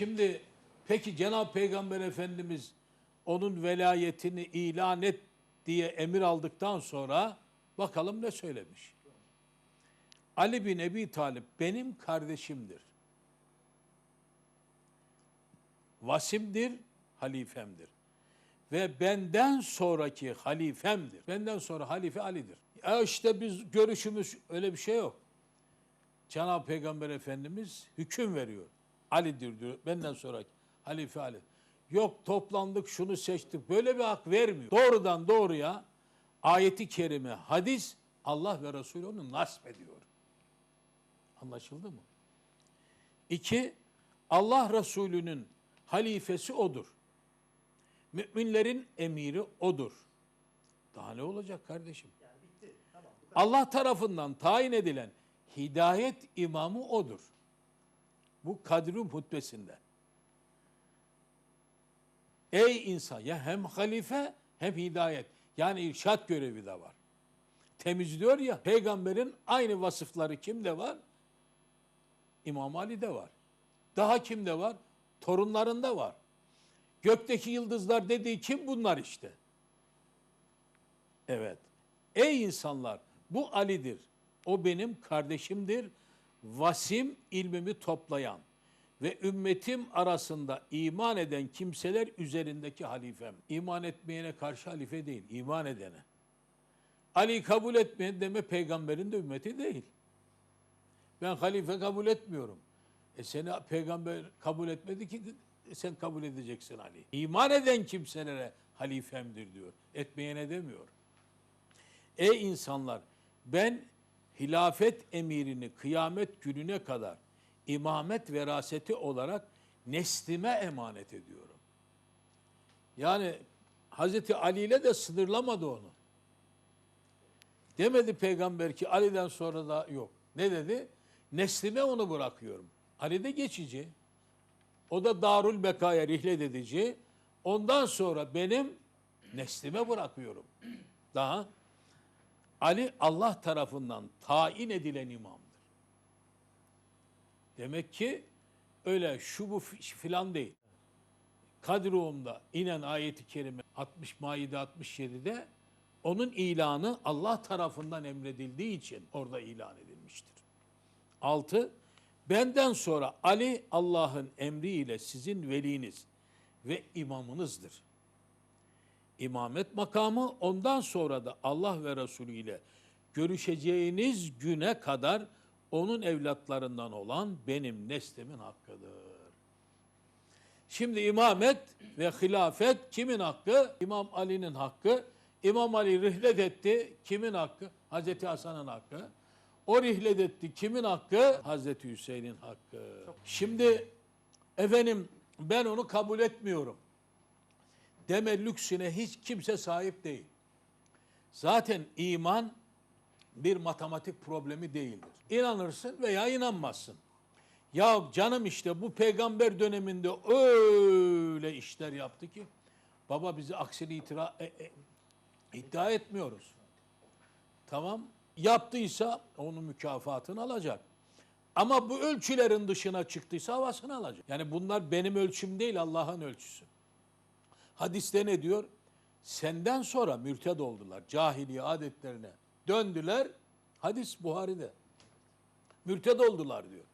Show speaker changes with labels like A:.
A: Şimdi peki Cenab-ı Peygamber Efendimiz onun velayetini ilan et diye emir aldıktan sonra bakalım ne söylemiş. Ali bin Ebi Talip benim kardeşimdir. Vasimdir, halifemdir. Ve benden sonraki halifemdir. Benden sonra halife Ali'dir. Ya işte biz görüşümüz öyle bir şey yok. Cenab-ı Peygamber Efendimiz hüküm veriyor. Ali'dir diyor. Benden sonraki halife Ali. Yok toplandık şunu seçtik. Böyle bir hak vermiyor. Doğrudan doğruya ayeti kerime, hadis Allah ve Resulü onu nasip ediyor. Anlaşıldı mı? İki, Allah Resulü'nün halifesi odur. Müminlerin emiri odur. Daha ne olacak kardeşim? Allah tarafından tayin edilen hidayet imamı odur. Bu Kadrim hutbesinde. Ey insan ya hem halife hem hidayet. Yani irşat görevi de var. Temizliyor ya peygamberin aynı vasıfları kimde var? İmam Ali'de var. Daha kimde var? Torunlarında var. Gökteki yıldızlar dediği kim bunlar işte? Evet. Ey insanlar bu Ali'dir. O benim kardeşimdir. Vasim ilmimi toplayan ve ümmetim arasında iman eden kimseler üzerindeki halifem. İman etmeyene karşı halife değil, iman edene. Ali kabul etmeyen deme peygamberin de ümmeti değil. Ben halife kabul etmiyorum. E seni peygamber kabul etmedi ki e sen kabul edeceksin Ali. İman eden kimselere halifemdir diyor. Etmeyene demiyor. Ey insanlar ben hilafet emirini kıyamet gününe kadar imamet veraseti olarak neslime emanet ediyorum. Yani Hazreti Ali ile de sınırlamadı onu. Demedi peygamber ki Ali'den sonra da yok. Ne dedi? Neslime onu bırakıyorum. Ali de geçici. O da Darül Beka'ya rihlet edici. Ondan sonra benim neslime bırakıyorum. Daha Ali Allah tarafından tayin edilen imamdır. Demek ki öyle şu bu filan değil. Kadruğumda inen ayeti kerime 60 Maide 67'de onun ilanı Allah tarafından emredildiği için orada ilan edilmiştir. 6. Benden sonra Ali Allah'ın emriyle sizin veliniz ve imamınızdır. İmamet makamı ondan sonra da Allah ve Resulü ile görüşeceğiniz güne kadar onun evlatlarından olan benim neslimin hakkıdır. Şimdi imamet ve hilafet kimin hakkı? İmam Ali'nin hakkı. İmam Ali rihlet etti. Kimin hakkı? Hazreti Hasan'ın hakkı. O rihlet etti. Kimin hakkı? Hazreti Hüseyin'in hakkı. Şimdi efendim ben onu kabul etmiyorum. Deme lüksüne hiç kimse sahip değil. Zaten iman bir matematik problemi değildir. İnanırsın veya inanmazsın. Ya canım işte bu peygamber döneminde öyle işler yaptı ki baba bizi aksini itira, e, e, iddia etmiyoruz. Tamam yaptıysa onun mükafatını alacak. Ama bu ölçülerin dışına çıktıysa havasını alacak. Yani bunlar benim ölçüm değil Allah'ın ölçüsü. Hadiste ne diyor? Senden sonra mürted oldular. Cahiliye adetlerine döndüler. Hadis Buhari'de. Mürted oldular diyor.